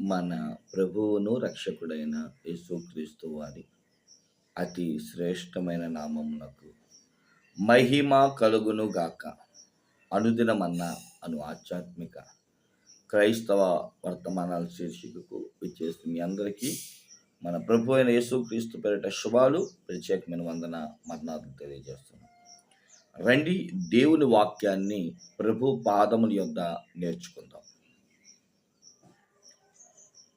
మన ప్రభువును రక్షకుడైన యేసుక్రీస్తు వారి అతి శ్రేష్టమైన నామమునకు మహిమ కలుగును గాక. అనుదినమన్న అను ఆధ్యాత్మిక క్రైస్తవ వర్తమానాల శీర్షికకు విచ్చేసి మీ అందరికీ మన ప్రభు అయిన యేసుక్రీస్తు పేరిట శుభాలు ప్రత్యేకమైన వందన మరణాలు తెలియజేస్తున్నాం. రండి దేవుని వాక్యాన్ని ప్రభు పాదముల యొద్ద నేర్చుకుందాం.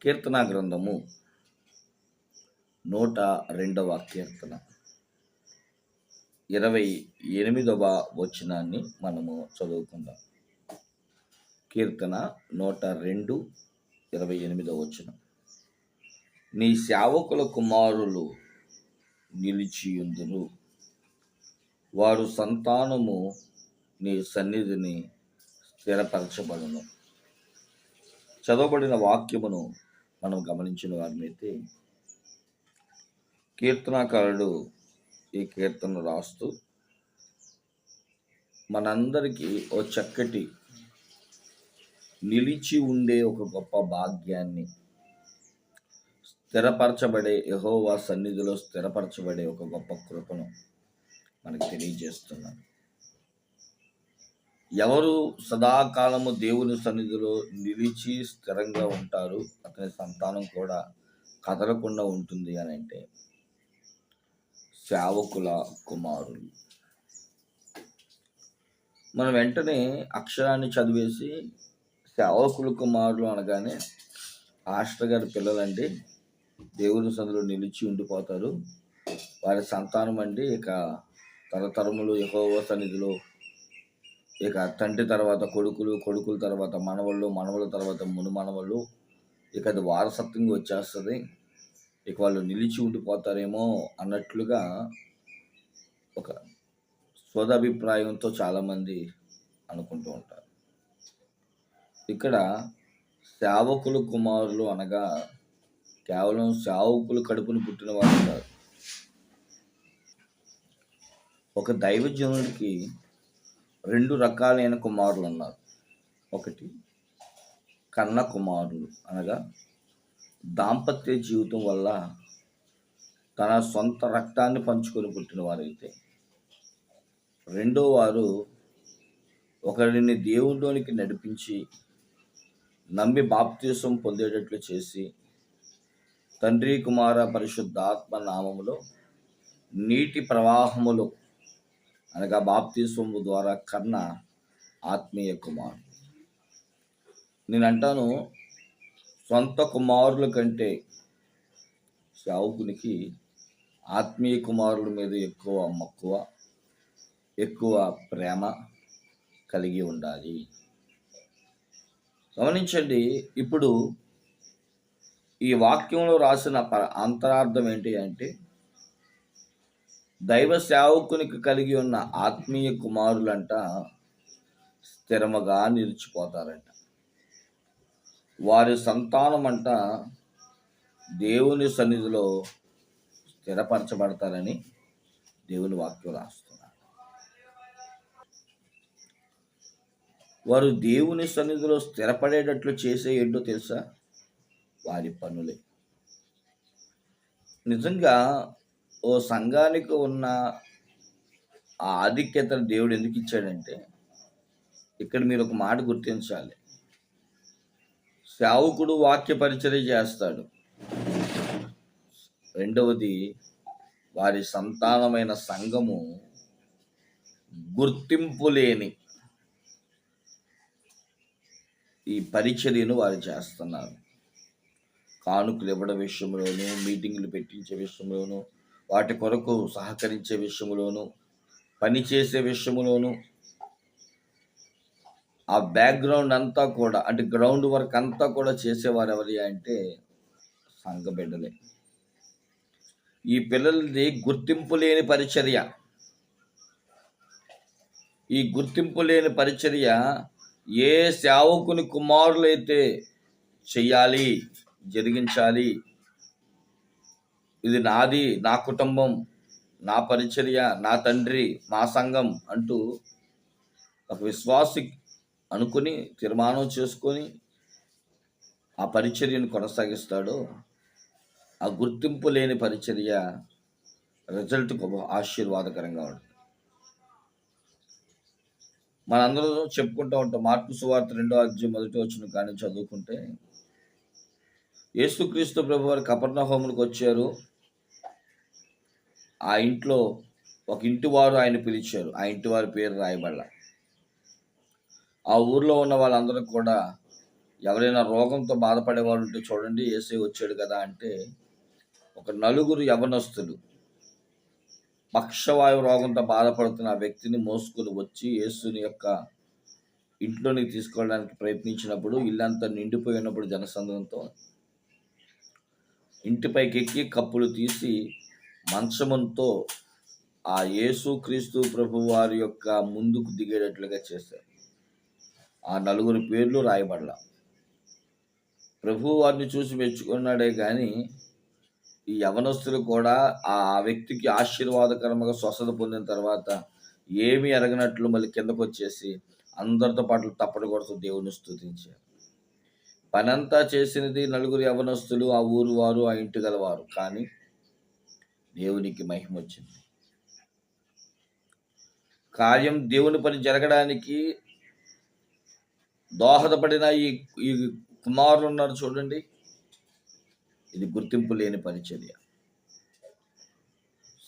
కీర్తన గ్రంథము నూట రెండవ కీర్తన. ఇరవై ఎనిమిదవ వచనాన్ని మనము చదువుకుందాం. కీర్తన నూట రెండు ఇరవై ఎనిమిదవ వచనం. నీ సేవకుల కుమారులు నిలిచియుందురు. వారు సంతానము నీ సన్నిధిని స్థిరపరచబడును. చదవబడిన వాక్యమును మనం గమనించిన వారినైతే కీర్తనాకారుడు ఈ కీర్తన రాస్తూ మనందరికీ ఓ చక్కటి నిలిచి ఉండే ఒక గొప్ప భాగ్యాన్ని స్థిరపరచబడే యహోవా సన్నిధిలో స్థిరపరచబడే ఒక గొప్ప కృపను మనకు తెలియజేస్తున్నాను ఎవరు సదాకాలము దేవుని సన్నిధిలో నిలిచి స్థిరంగా ఉంటారు అతని సంతానం కూడా కదలకుండా ఉంటుంది అని అంటే సేవకుల కుమారులు. మనం వెంటనే అక్షరాన్ని చదివేసి సేవకుల కుమారులు అనగానే ఆస్టర్ గారి పిల్లలండి దేవుని సందులో నిలిచి ఉండిపోతారు. వారి సంతానం అండి ఇక తరతరములు యహోవ సన్నిధిలో ఇక తండ్రి తర్వాత కొడుకులు కొడుకుల తర్వాత మనవళ్ళు మనవల తర్వాత మును మనవళ్ళు ఇక అది వారసత్వంగా వచ్చేస్తుంది. ఇక వాళ్ళు నిలిచి ఉండిపోతారేమో అన్నట్లుగా ఒక స్వదాభిప్రాయంతో చాలామంది అనుకుంటూ ఉంటారు. ఇక్కడ సేవకులు కుమారులు అనగా కేవలం సేవకులు కడుపును పుట్టిన వారు కాదు. ఒక దైవజనుడికి రెండు రకాలైన కుమారులు ఉన్నారు ఒకటి కన్న కుమారులు అనగా దాంపత్య జీవితం వల్ల తన సొంత రక్తాన్ని పంచుకొని పుట్టిన వారైతే. రెండో వారు ఒకరిని దేవుడిలోనికి నడిపించి నమ్మి బాప్తీసం పొందేటట్లు చేసి తండ్రి కుమార పరిశుద్ధాత్మ నామములో నీటి ప్రవాహములో అనగా బాప్తీసము ద్వారా కన్న ఆత్మీయ కుమారుడు. నేను అంటాను సొంత కుమారుల కంటే శావుకునికి ఆత్మీయ కుమారుల మీద ఎక్కువ మక్కువ ఎక్కువ ప్రేమ కలిగి ఉండాలి. గమనించండి ఇప్పుడు ఈ వాక్యంలో రాసిన ప అంతరార్థం ఏంటి అంటే దైవ సేవకునికి కలిగి ఉన్న ఆత్మీయ కుమారులంట స్థిరముగా నిలిచిపోతారంట. వారి సంతానం అంట దేవుని సన్నిధిలో స్థిరపరచబడతారని దేవుని వాక్యం రాస్తున్నారు. వారు దేవుని సన్నిధిలో స్థిరపడేటట్లు చేసే ఏంటో తెలుసా? వారి పనులే. నిజంగా ఓ సంఘానికి ఉన్న ఆ ఆధిక్యతను దేవుడు ఎందుకు ఇచ్చాడంటే ఇక్కడ మీరు ఒక మాట గుర్తించాలి. సేవకుడు వాక్య పరిచర్య చేస్తాడు. రెండవది వారి సంతానమైన సంఘము గుర్తింపు లేని ఈ పరిచర్యను వారు చేస్తున్నారు. కానుకలు ఇవ్వడం విషయంలోనూ మీటింగ్లు పెట్టించే విషయంలోనూ వాటి కొరకు సహకరించే విషయంలోనూ పనిచేసే విషయంలోనూ ఆ బ్యాక్గ్రౌండ్ అంతా కూడా అంటే గ్రౌండ్ వర్క్ అంతా కూడా చేసేవారు ఎవరి అంటే సంఘ బిడ్డలే. ఈ పిల్లలది గుర్తింపు లేని పరిచర్య. ఈ గుర్తింపు లేని పరిచర్య ఏ సేవకుని కుమారులైతే చెయ్యాలి జరిగించాలి ఇది నాది నా కుటుంబం నా పరిచర్య నా తండ్రి మా సంఘం అంటూ ఒక విశ్వాసి అనుకుని తీర్మానం చేసుకొని ఆ పరిచర్యను కొనసాగిస్తాడో. ఆ గుర్తింపు లేని పరిచర్య రిజల్ట్కు ఆశీర్వాదకరంగా ఉంటుంది. మనందరం చెప్పుకుంటూ ఉంటాం మార్పు సువార్త రెండో అధ్యయం మొదటి వచ్చిన కానీ చదువుకుంటే యేసుక్రీస్తు ప్రభు వారు కపర్ణ హోములకు వచ్చారు. ఆ ఇంట్లో ఒక ఇంటి వారు ఆయన పిలిచారు. ఆ ఇంటి వారి పేరు రాయబడ్డ ఆ ఊర్లో ఉన్న వాళ్ళందరూ కూడా ఎవరైనా రోగంతో బాధపడేవారు ఉంటే చూడండి ఏసై వచ్చాడు కదా అంటే ఒక నలుగురు యవనస్తులు పక్షవాయు రోగంతో బాధపడుతున్న ఆ వ్యక్తిని మోసుకొని వచ్చి యేసుని యొక్క ఇంట్లోనికి తీసుకోవడానికి ప్రయత్నించినప్పుడు ఇల్లంతా నిండిపోయినప్పుడు జనసంద్రంతో ఇంటిపైకి ఎక్కి కప్పులు తీసి మంచమంతో ఆ యేసుక్రీస్తు ప్రభు వారి యొక్క ముందుకు దిగేటట్లుగా చేశారు. ఆ నలుగురి పేర్లు రాయబడలా. ప్రభు వారిని చూసి మెచ్చుకున్నాడే కానీ ఈ యవనస్తులు కూడా ఆ వ్యక్తికి ఆశీర్వాదకరంగా స్వస్థత పొందిన తర్వాత ఏమి ఎరగనట్లు మళ్ళీ కిందకు వచ్చేసి అందరితో పాటు తప్పటి కొడుతూ దేవుని స్థుతించారు పనంతా చేసినది నలుగురు యవనస్తులు ఆ ఊరు వారు ఆ ఇంటి గలవారు కానీ దేవునికి మహిమ వచ్చింది కార్యం దేవుని పని జరగడానికి దోహదపడిన ఈ ఈ కుమారులు ఉన్నారు చూడండి. ఇది గుర్తింపు లేని పరిచర్య.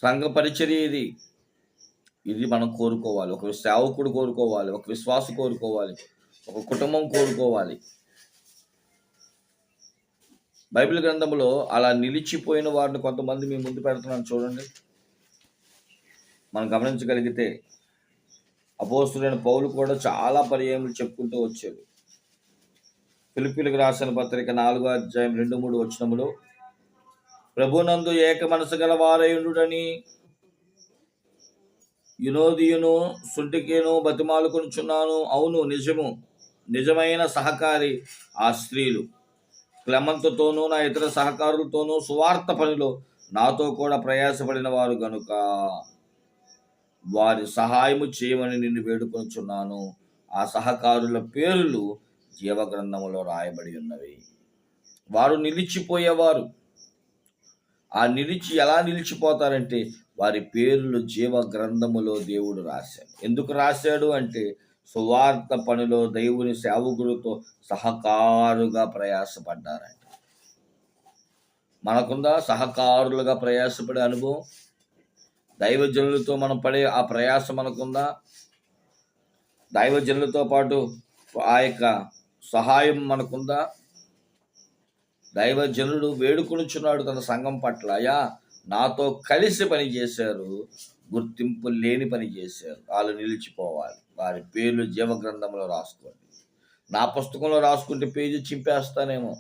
సంఘ పరిచర్య ఇది. ఇది మనం కోరుకోవాలి. ఒక సేవకుడు కోరుకోవాలి. ఒక విశ్వాస కోరుకోవాలి. ఒక కుటుంబం కోరుకోవాలి. బైబిల్ గ్రంథంలో అలా నిలిచిపోయిన వారిని కొంతమంది మీ ముందు పెడుతున్నాను చూడండి. మనం గమనించగలిగితే అపోస్తులైన పౌలు కూడా చాలా పర్యాయములు చెప్పుకుంటూ వచ్చాడు. పిలుపులకు రాసిన పత్రిక నాలుగో అధ్యాయం రెండు మూడు వచనములో ప్రభునందు ఏక మనసు గల వారయుడని యునోదియును సుంటికేను బతిమాలుకొనుచున్నాను. అవును నిజము నిజమైన సహకారి ఆ స్త్రీలు. క్లమంతతోనూ నా ఇతర సహకారులతోనూ సువార్త పనిలో నాతో కూడా ప్రయాసపడిన వారు గనుక వారి సహాయము చేయమని నిన్ను వేడుకొనుచున్నాను. ఆ సహకారుల పేర్లు జీవగ్రంథములో రాయబడి ఉన్నవి. వారు నిలిచిపోయేవారు. ఆ నిలిచి ఎలా నిలిచిపోతారంటే వారి పేర్లు జీవ గ్రంథములో దేవుడు రాశాడు. ఎందుకు రాశాడు అంటే సువార్త పనిలో దేవుని సేవకుడితో సహకారుగా ప్రయాసపడ్డారంట. మనకుందా సహకారులుగా ప్రయాసపడే అనుభవం? దైవజనులతో మనం పడే ఆ ప్రయాస మనకుందా? దైవజనులతో పాటు ఆ యొక్క సహాయం మనకుందా? దైవజనుడు వేడుకొనుచున్నాడు తన సంఘం పట్ల. అయా నాతో కలిసి పని చేశారు గుర్తింపు లేని పని చేశారు. వాళ్ళు నిలిచిపోవాలి. వారి పేర్లు జీవగ్రంథంలో రాసుకోండి. నా పుస్తకంలో రాసుకుంటే పేజీ చింపేస్తానేమో.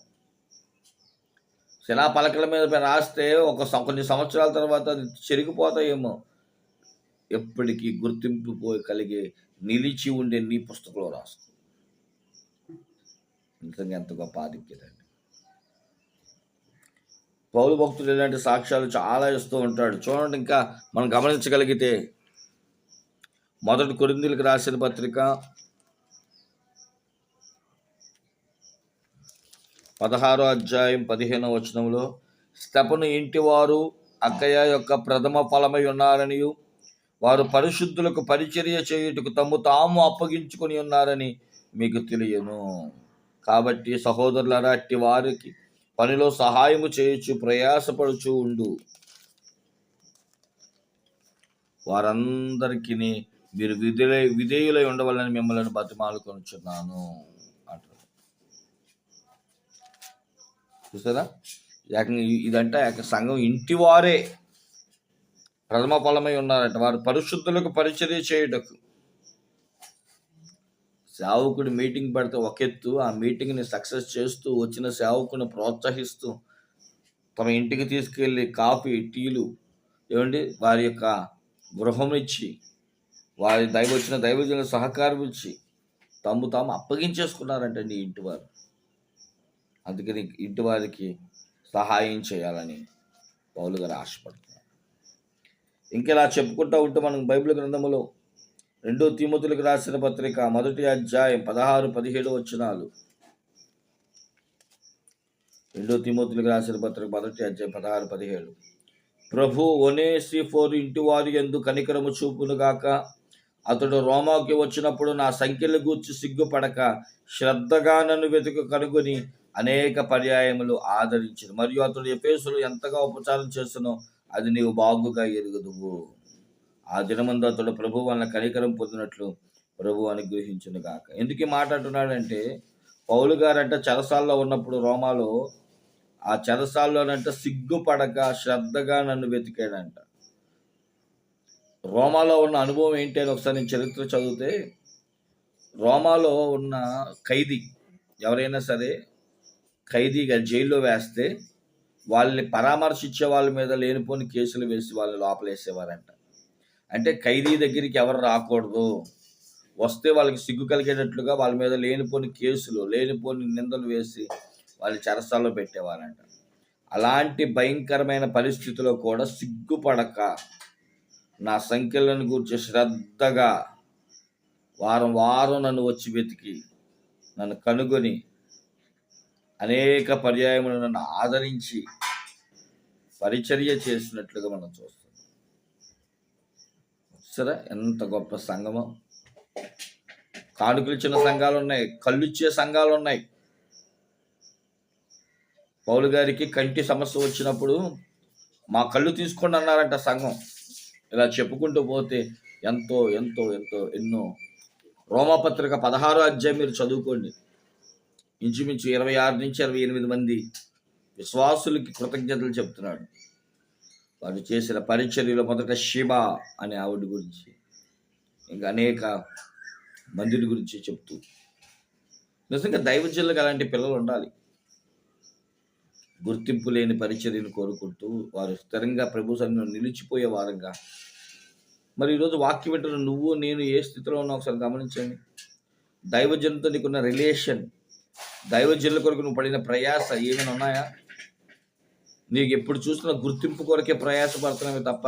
శిలా పలకల మీద రాస్తే ఒక కొన్ని సంవత్సరాల తర్వాత అది చెరిగిపోతాయేమో. ఎప్పటికీ గుర్తింపు పోయి కలిగే నిలిచి ఉండే నీ పుస్తకంలో రాసుకో. నిజంగా ఎంత గొప్ప ఆధిక్యతండి పౌరు భక్తులు ఇలాంటి సాక్ష్యాలు చాలా ఇస్తూ ఉంటాడు. చూడండి ఇంకా మనం గమనించగలిగితే మొదటి కొరిందులకు రాసిన పత్రిక పదహారో అధ్యాయం పదిహేనో వచనంలో స్తపను ఇంటివారు అక్కయ్య యొక్క ప్రథమ ఫలమై ఉన్నారని వారు పరిశుద్ధులకు పరిచర్య చేయుటకు తమ్ము తాము అప్పగించుకొని ఉన్నారని మీకు తెలియను. కాబట్టి సహోదరులరా అట్టి వారికి పనిలో సహాయము చేయొచ్చు ప్రయాసపడుచు ఉండు. వారందరికీ మీరు విధులై విధేయులై ఉండవాలని మిమ్మల్ని బతిమాలుకొనుచున్నాను అంటారు. చూసారా ఏకంగా ఇదంటే ఏక సంఘం ఇంటి వారే ప్రథమ ఫలమై ఉన్నారట. వారు పరిశుద్ధులకు పరిచర్య చేయుటకు. సేవకుడు మీటింగ్ పెడితే ఒక ఎత్తు ఆ మీటింగ్ని సక్సెస్ చేస్తూ వచ్చిన సేవకుని ప్రోత్సహిస్తూ తమ ఇంటికి తీసుకెళ్ళి కాఫీ టీలు ఏమండి వారి యొక్క గృహం ఇచ్చి వారి దైవ వచ్చిన దైవజనుల సహకారం ఇచ్చి తమ్ము తాము అప్పగించేసుకున్నారంటండి ఇంటివారు అందుకని ఇంటి వారికి సహాయం చేయాలని పౌలు గారు ఆశపడుతున్నారు. ఇంకెలా చెప్పుకుంటూ ఉంటే మనం బైబిల్ గ్రంథములో రెండో తిమ్మతులకు రాసిన పత్రిక మొదటి అధ్యాయం పదహారు పదిహేడు వచనాలు. రెండో తిమ్మతులకు రాసిన పత్రిక మొదటి అధ్యాయం పదహారు పదిహేడు. ప్రభు ఒనే ఫోర్ ఇంటి వారి ఎందు కనికరము చూపును గాక. అతడు రోమాకి వచ్చినప్పుడు నా సంఖ్యలు గూర్చి సిగ్గుపడక శ్రద్ధగా నన్ను వెతుకు కనుగొని అనేక పర్యాయములు ఆదరించింది మరియు అతడు ఎఫేసులు ఎంతగా ఉపచారం చేస్తునో అది నీవు బాగుగా ఎరుగుదువు. ఆ దినమందు అతడు ప్రభు వలన కనికరం పొందినట్లు ప్రభు అనుగ్రహించును గాక. ఎందుకు మాట్లాడుతున్నాడంటే పౌలు గారంట చెరసాల్లో ఉన్నప్పుడు రోమాలో ఆ చెరసాల్లోనంట సిగ్గుపడక శ్రద్ధగా నన్ను వెతికాడంట. రోమాలో ఉన్న అనుభవం ఏంటి అని ఒకసారి నేను చరిత్ర చదివితే రోమాలో ఉన్న ఖైదీ ఎవరైనా సరే ఖైదీగా జైల్లో వేస్తే వాళ్ళని పరామర్శించే వాళ్ళ మీద లేనిపోని కేసులు వేసి వాళ్ళు లోపలేసేవారంట. అంటే ఖైదీ దగ్గరికి ఎవరు రాకూడదు. వస్తే వాళ్ళకి సిగ్గు కలిగేటట్లుగా వాళ్ళ మీద లేనిపోని కేసులు లేనిపోని నిందలు వేసి వాళ్ళు చెరసాల్లో పెట్టేవారంట. అలాంటి భయంకరమైన పరిస్థితిలో కూడా సిగ్గుపడక నా సంఖ్యలను గురించి శ్రద్ధగా వారం వారం నన్ను వచ్చి వెతికి నన్ను కనుగొని అనేక పర్యాయములు నన్ను ఆదరించి పరిచర్య చేసినట్లుగా మనం చూస్తాం. సరే ఎంత గొప్ప సంఘమో. కానుకలు ఇచ్చిన సంఘాలు ఉన్నాయి కళ్ళు ఇచ్చే సంఘాలు ఉన్నాయి పౌలు గారికి కంటి సమస్య వచ్చినప్పుడు మా కళ్ళు తీసుకోండి అన్నారంట సంఘం. ఇలా చెప్పుకుంటూ పోతే ఎంతో ఎంతో ఎంతో ఎన్నో. రోమపత్రిక పదహారు అధ్యాయం మీరు చదువుకోండి. ఇంచుమించు ఇరవై ఆరు నుంచి ఇరవై ఎనిమిది మంది విశ్వాసులకి కృతజ్ఞతలు చెప్తున్నాడు. వారు చేసిన పరిచర్యలో మొదట శివ అనే ఆవిడ గురించి ఇంకా అనేక మందిని గురించి చెప్తూ. నిజంగా దైవజనులకు అలాంటి పిల్లలు ఉండాలి. గుర్తింపు లేని పరిచర్యను కోరుకుంటూ వారు స్థిరంగా ప్రభు సన్నిధిలో నిలిచిపోయే వారంగా. మరి ఈరోజు వాక్యం వింటున్న నువ్వు నేను ఏ స్థితిలో ఉన్నా ఒకసారి గమనించండి. దైవజనుతో నీకున్న రిలేషన్ దైవజనుల కొరకు నువ్వు పడిన ప్రయాస ఏమైనా ఉన్నాయా? నీకు ఎప్పుడు చూసినా గుర్తింపు కొరకే ప్రయాసపడుతున్నామే తప్ప.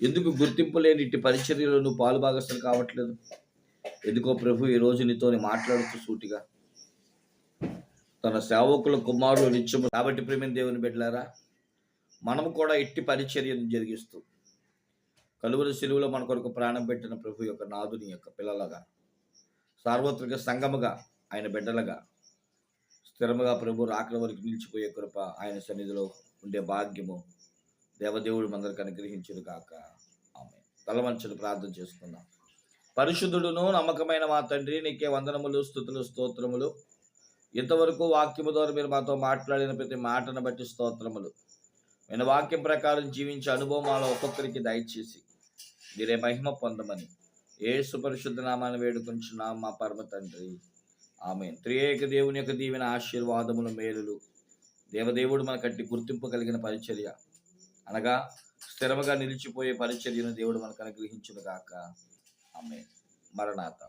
ఎందుకు గుర్తింపు లేని ఇట్టి పరిచర్యలో నువ్వు పాలు భాగస్థలు కావట్లేదు? ఎందుకో ప్రభు ఈ రోజు నీతో మాట్లాడుతూ సూటిగా. తన సేవకుల కుమారుడు నిత్యము కాబట్టి ప్రేమ దేవుని బిడ్డలారా మనము కూడా ఇట్టి పరిచర్యను జరిగిస్తూ కలువరి సెలువులో మన కొరకు ప్రాణం పెట్టిన ప్రభు యొక్క నాదుని యొక్క పిల్లలుగా సార్వత్రిక సంగముగా ఆయన బిడ్డలుగా స్థిరముగా ప్రభు రాకడ వరకు నిలిచిపోయే కృప ఆయన సన్నిధిలో ఉండే భాగ్యము దేవదేవుడు మనందరికి అనుగ్రహించును కాక ఆమె తలవంచను ప్రార్థన చేసుకుందాం. పరిశుద్ధుడును నమ్మకమైన మా తండ్రి నీకే వందనములు స్థుతులు స్తోత్రములు. ఇంతవరకు వాక్యము ద్వారా మీరు మాతో మాట్లాడిన ప్రతి మాటను బట్టి స్తోత్రములు. నేను వాక్యం ప్రకారం జీవించే అనుభవం మాలో ఒక్కొక్కరికి దయచేసి మీరే మహిమ పొందమని ఏ సుపరిశుద్ధ నామాన్ని వేడుకుంటున్నాం మా పరమ తండ్రి. ఆమె త్రియేక దేవుని యొక్క దీవెన ఆశీర్వాదములు మేలులు. దేవదేవుడు మన కట్టి గుర్తింపు కలిగిన పరిచర్య. అనగా స్థిరముగా నిలిచిపోయే పరిచర్యను దేవుడు మనకు అనుగ్రహించును గాక ఆమె మరణాత